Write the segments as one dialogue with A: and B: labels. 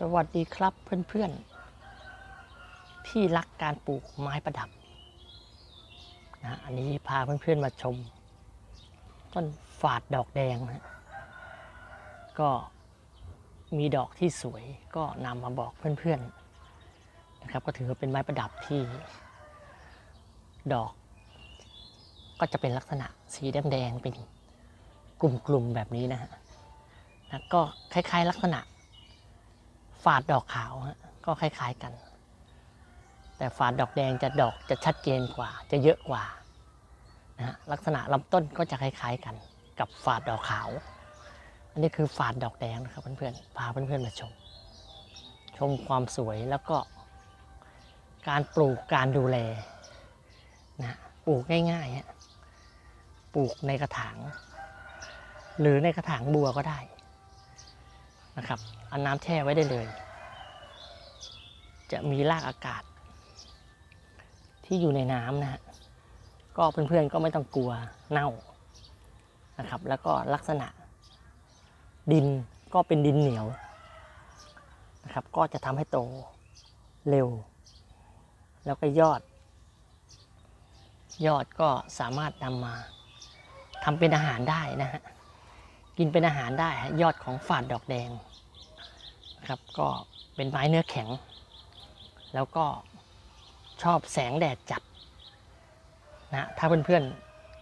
A: สวัสดีครับเพื่อนๆที่รักการปลูกไม้ประดับนะอันนี้พาเพื่อนๆมาชม ต้นฝาดดอกแดงนะก็มีดอกที่สวยก็นำมาบอกเพื่อนๆนะครับ ก็ถือว่าเป็นไม้ประดับที่ ดอก ก็จะเป็นลักษณะสีแดงๆเป็นกลุ่มๆแบบนี้นะฮะแล้วก็คล้ายๆลักษณะ ฝาดดอกขาวก็คล้ายๆกัน แต่ฝาดดอกแดงจะดอกจะชัดเจนกว่า จะเยอะกว่านะลักษณะลำต้นก็จะคล้ายๆกัน กับฝาดดอกขาว อันนี้คือฝาดดอกแดงนะครับเพื่อนๆพาเพื่อนๆมาชม ชมความสวยแล้วก็ การปลูกการดูแลนะปลูกง่ายๆปลูกในกระถาง หรือในกระถางบัวก็ได้ นะครับเอาน้ำแช่ไว้ได้เลย จะมีรากอากาศ ที่อยู่ในน้ำนะฮะก็เพื่อนๆก็ไม่ต้องกลัวเน่านะครับ แล้วก็ลักษณะ ดินก็เป็นดินเหนียวนะครับ ก็จะทำให้โตเร็ว แล้วก็ยอด ยอดก็สามารถนำมาทำเป็นอาหารได้นะฮะ กินเป็นอาหารได้ยอดของฝาดดอกแดงครับก็เป็นไม้เนื้อแข็ง แล้วก็ชอบแสงแดดจัดนะถ้าเพื่อน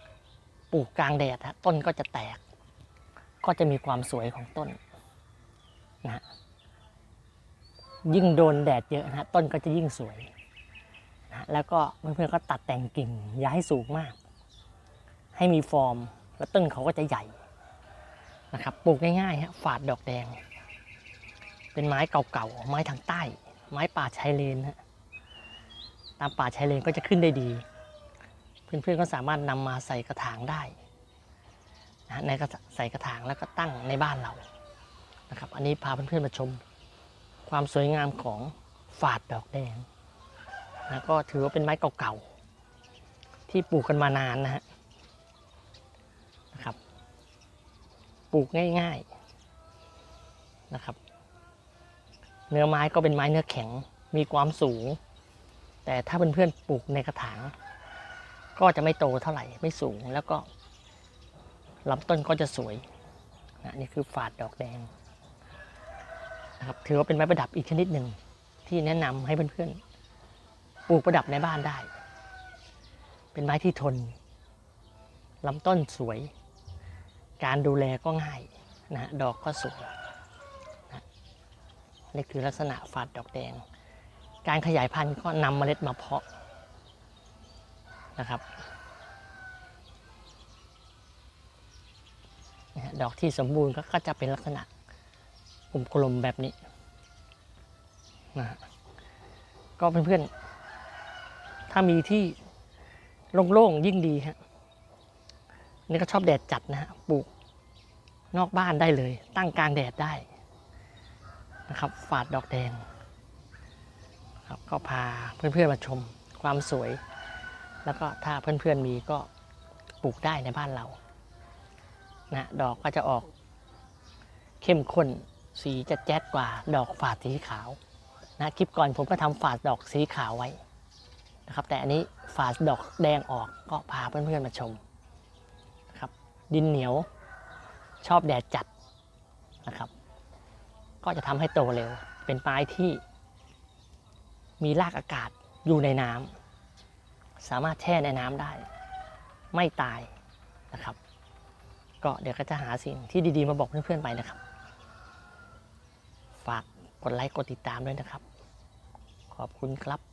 A: ๆปลูกกลางแดดต้นก็จะแตก ก็จะมีความสวยของต้นนะยิ่งโดนแดดเยอะนะฮะต้นก็จะยิ่งสวยนะแล้วก็เพื่อนๆก็ตัดแต่งกิ่ง อย่าให้สูงมาก ให้มีฟอร์ม แล้วต้นเขาก็จะใหญ่ นะครับปลูกง่ายๆฮะฝาดดอกแดง เป็นไม้เก่าๆไม้ทางใต้ ไม้ป่าชายเลนฮะตามป่าชายเลนก็จะขึ้นได้ดี เพื่อนๆก็สามารถนำมาใส่กระถางได้นะในกระใส่กระถางแล้วก็ตั้งในบ้านเรานะครับ อันนี้พาเพื่อนๆมาชม ความสวยงามของฝาดดอกแดงนะก็ถือว่าเป็นไม้เก่าๆที่ปลูกกันมานานนะฮะนะครับ ปลูกง่ายๆนะครับ เนื้อไม้ก็เป็นไม้เนื้อแข็งมีความสูง แต่ถ้าเพื่อนๆปลูกในกระถาง ก็จะไม่โตเท่าไหร่ไม่สูงแล้วก็ลำต้นก็จะสวยนะนี่คือฝาดดอกแดงนะครับถือว่าเป็นไม้ประดับอีกชนิดหนึ่งที่แนะนำให้เพื่อนๆปลูกประดับในบ้านได้ เป็นไม้ที่ทนลำต้นสวย การดูแลก็ง่ายนะฮะดอกก็สวยนะนี่คือลักษณะฝาดดอกแดง การขยายพันธุ์ก็นำเมล็ดมาเพาะนะครับนะดอกที่สมบูรณ์ก็จะเป็นลักษณะกลมๆแบบนี้นะฮะก็เพื่อนๆ ถ้ามีที่โล่งๆ ยิ่งดีฮะนี่ก็ชอบแดดจัดนะฮะ ปลูก นอกบ้านได้เลย ตั้งกลางแดดได้นะครับฝาดดอกแดงครับก็พาเพื่อนๆมาชมความสวย แล้วก็ถ้าเพื่อนๆมีก็ปลูกได้ในบ้านเรานะดอกก็จะออกเข้มข้นสีจะแจ๊ดกว่าดอกฝาดสีขาวนะคลิปก่อนผมก็ทำฝาดดอกสีขาวไว้นะครับแต่อันนี้ฝาดดอกแดงออกก็พาเพื่อนๆมาชมครับดินเหนียว ชอบแดดจัดนะครับ ก็จะทำให้โตเร็ว เป็นไม้ที่ มีรากอากาศอยู่ในน้ำสามารถแช่ในน้ำได้ ไม่ตายนะครับ ก็เดี๋ยวก็จะหาสิ่งที่ดีๆมาบอกเพื่อนๆไปนะครับ ฝากกดไลค์กดติดตามด้วยนะครับ ขอบคุณครับ